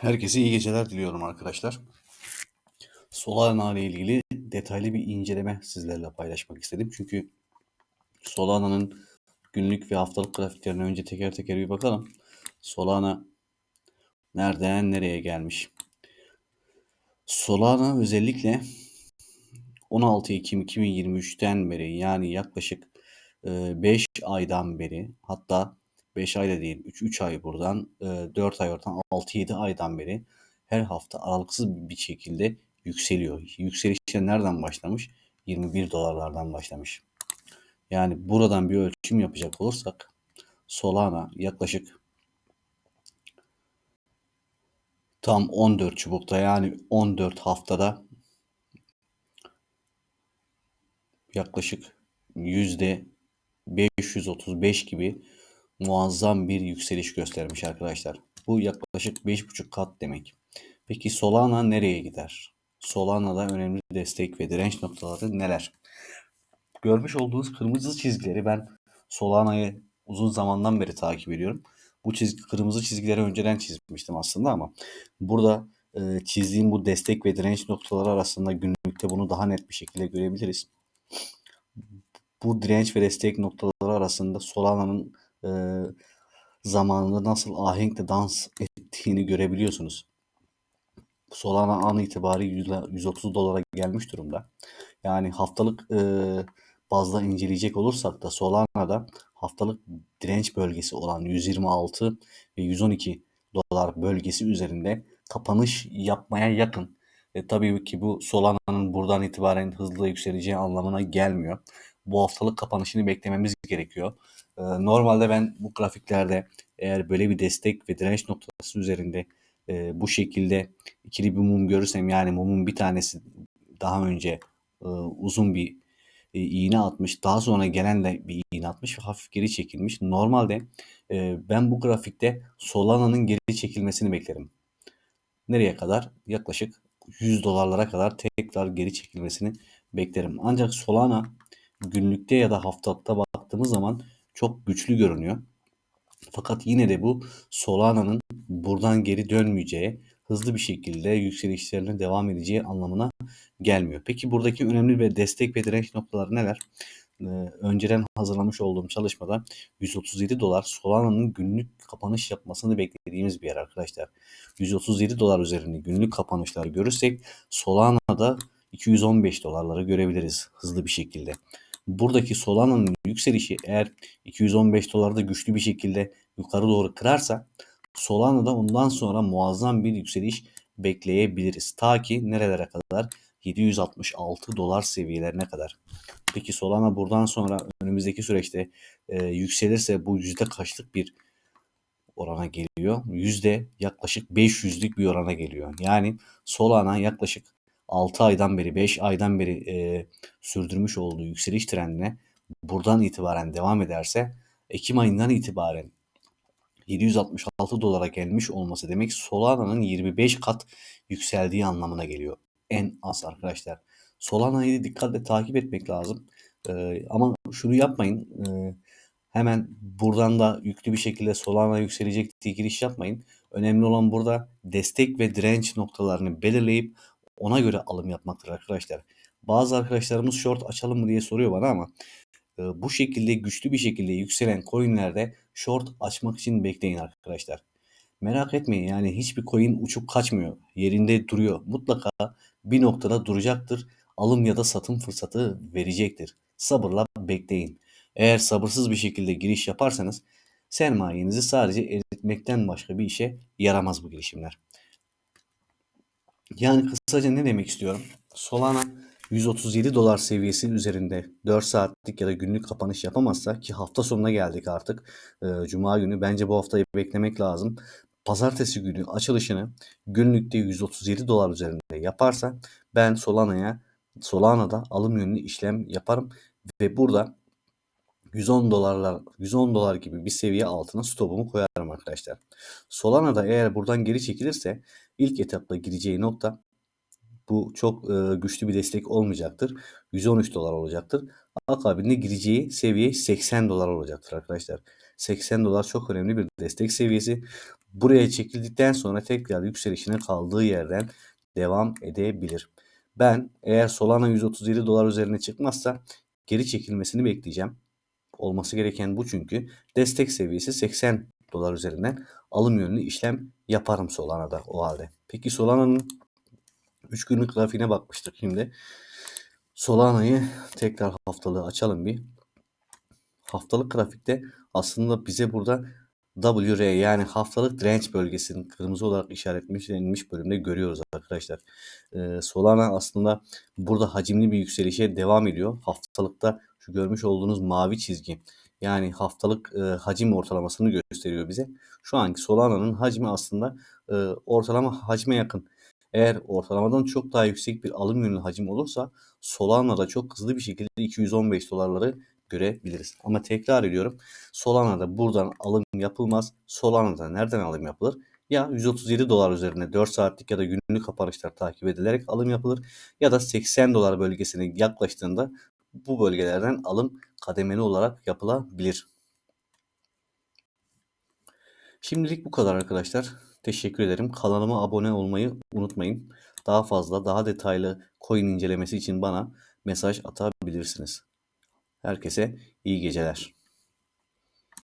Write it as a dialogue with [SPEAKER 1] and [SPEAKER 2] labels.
[SPEAKER 1] Herkese iyi geceler diliyorum arkadaşlar. Solana ile ilgili detaylı bir inceleme sizlerle paylaşmak istedim. Çünkü Solana'nın günlük ve haftalık grafiklerine önce teker teker bir bakalım. Solana nereden nereye gelmiş? Solana özellikle 16 Ekim 2023'ten beri yani yaklaşık 5 aydan beri hatta 5 ayda değil 3, 3 ay buradan 4 ay oradan 6-7 aydan beri her hafta aralıksız bir şekilde yükseliyor. Yükselişe nereden başlamış? 21 dolarlardan başlamış. Yani buradan bir ölçüm yapacak olursak Solana yaklaşık tam 14 çubukta yani 14 haftada yaklaşık yüzde 535 gibi muazzam bir yükseliş göstermiş arkadaşlar. Bu yaklaşık 5,5 kat demek. Peki Solana nereye gider? Solana'da önemli destek ve direnç noktaları neler? Görmüş olduğunuz kırmızı çizgileri ben Solana'yı uzun zamandan beri takip ediyorum. Bu çizgi, kırmızı çizgileri önceden çizmiştim aslında ama burada e, çizdiğim bu destek ve direnç noktaları arasında günlükte bunu daha net bir şekilde görebiliriz. Bu direnç ve destek noktaları arasında Solana'nın e, zamanında nasıl ahenkle dans ettiğini görebiliyorsunuz. Solana an itibariyle 130 dolara gelmiş durumda. Yani haftalık e, bazda inceleyecek olursak da Solana'da haftalık direnç bölgesi olan 126 ve 112 dolar bölgesi üzerinde kapanış yapmaya yakın. E, tabii ki bu Solana'nın buradan itibaren hızlı yükseleceği anlamına gelmiyor. Bu haftalık kapanışını beklememiz gerekiyor. E, normalde ben bu grafiklerde eğer böyle bir destek ve direnç noktası üzerinde e, bu şekilde ikili bir mum görürsem yani mumun bir tanesi daha önce e, uzun bir e, iğne atmış. Daha sonra gelen de bir iğne atmış ve hafif geri çekilmiş. Normalde ben bu grafikte Solana'nın geri çekilmesini beklerim. Nereye kadar? Yaklaşık 100 dolarlara kadar tekrar geri çekilmesini beklerim. Ancak Solana günlükte ya da haftalıkta baktığımız zaman çok güçlü görünüyor. Fakat yine de bu Solana'nın buradan geri dönmeyeceği, hızlı bir şekilde yükselişlerine devam edeceği anlamına gelmiyor. Peki buradaki önemli ve destek ve direnç noktaları neler? Ee, önceden hazırlamış olduğum çalışmada 137 dolar Solana'nın günlük kapanış yapmasını beklediğimiz bir yer arkadaşlar. 137 dolar üzerinde günlük kapanışlar görürsek Solana'da 215 dolarları görebiliriz hızlı bir şekilde. Buradaki Solana'nın yükselişi eğer 215 dolarda güçlü bir şekilde yukarı doğru kırarsa Solana'da ondan sonra muazzam bir yükseliş bekleyebiliriz. Ta ki nerelere kadar? 766 dolar seviyelerine kadar. Peki Solana buradan sonra önümüzdeki süreçte e, yükselirse bu yüzde kaçlık bir orana geliyor? Yüzde yaklaşık 500'lük bir orana geliyor. Yani Solana yaklaşık 6 aydan beri 5 aydan beri e, sürdürmüş olduğu yükseliş trendine buradan itibaren devam ederse Ekim ayından itibaren 766 dolara gelmiş olması demek Solana'nın 25 kat yükseldiği anlamına geliyor. En az arkadaşlar. Solana'yı dikkatle takip etmek lazım. Ee, ama şunu yapmayın. Ee, hemen buradan da yüklü bir şekilde Solana yükselecek diye giriş yapmayın. Önemli olan burada destek ve direnç noktalarını belirleyip ona göre alım yapmaktır arkadaşlar. Bazı arkadaşlarımız short açalım mı diye soruyor bana ama e, bu şekilde güçlü bir şekilde yükselen coinlerde short açmak için bekleyin arkadaşlar. Merak etmeyin yani hiçbir coin uçup kaçmıyor. Yerinde duruyor. Mutlaka bir noktada duracaktır. Alım ya da satım fırsatı verecektir. Sabırla bekleyin. Eğer sabırsız bir şekilde giriş yaparsanız sermayenizi sadece eritmekten başka bir işe yaramaz bu girişimler. Yani kısaca ne demek istiyorum? Solana 137 dolar seviyesi üzerinde 4 saatlik ya da günlük kapanış yapamazsa ki hafta sonuna geldik artık. E, Cuma günü bence bu haftayı beklemek lazım. Pazartesi günü açılışını günlükte 137 dolar üzerinde yaparsa ben Solana'ya Solana'da alım yönlü işlem yaparım ve burada 110 dolarlar 110 dolar gibi bir seviye altına stopumu koyarım arkadaşlar. Solana'da eğer buradan geri çekilirse ilk etapta gireceği nokta bu çok e, güçlü bir destek olmayacaktır. 113 dolar olacaktır. Akabinde gireceği seviye 80 dolar olacaktır arkadaşlar. 80 dolar çok önemli bir destek seviyesi. buraya çekildikten sonra tekrar yükselişine kaldığı yerden devam edebilir. Ben eğer Solana 137 dolar üzerine çıkmazsa geri çekilmesini bekleyeceğim. Olması gereken bu çünkü destek seviyesi 80 dolar üzerinden alım yönlü işlem yaparım Solana'da o halde. Peki Solana'nın 3 günlük grafiğine bakmıştık şimdi. Solana'yı tekrar haftalığı açalım bir. Haftalık grafikte aslında bize burada WR yani haftalık direnç bölgesinin kırmızı olarak işaretlenmiş bölümde görüyoruz arkadaşlar. Ee, Solana aslında burada hacimli bir yükselişe devam ediyor. Haftalıkta şu görmüş olduğunuz mavi çizgi yani haftalık e, hacim ortalamasını gösteriyor bize. Şu anki Solana'nın hacmi aslında e, ortalama hacme yakın. Eğer ortalamadan çok daha yüksek bir alım yönlü hacim olursa Solana'da çok hızlı bir şekilde 215 dolarları görebiliriz. Ama tekrar ediyorum Solana'da buradan alım yapılmaz. Solana'da nereden alım yapılır? Ya 137 dolar üzerine 4 saatlik ya da günlük kapanışlar takip edilerek alım yapılır ya da 80 dolar bölgesine yaklaştığında bu bölgelerden alım kademeli olarak yapılabilir. Şimdilik bu kadar arkadaşlar. Teşekkür ederim. Kanalıma abone olmayı unutmayın. Daha fazla, daha detaylı coin incelemesi için bana mesaj atabilirsiniz. Herkese iyi geceler.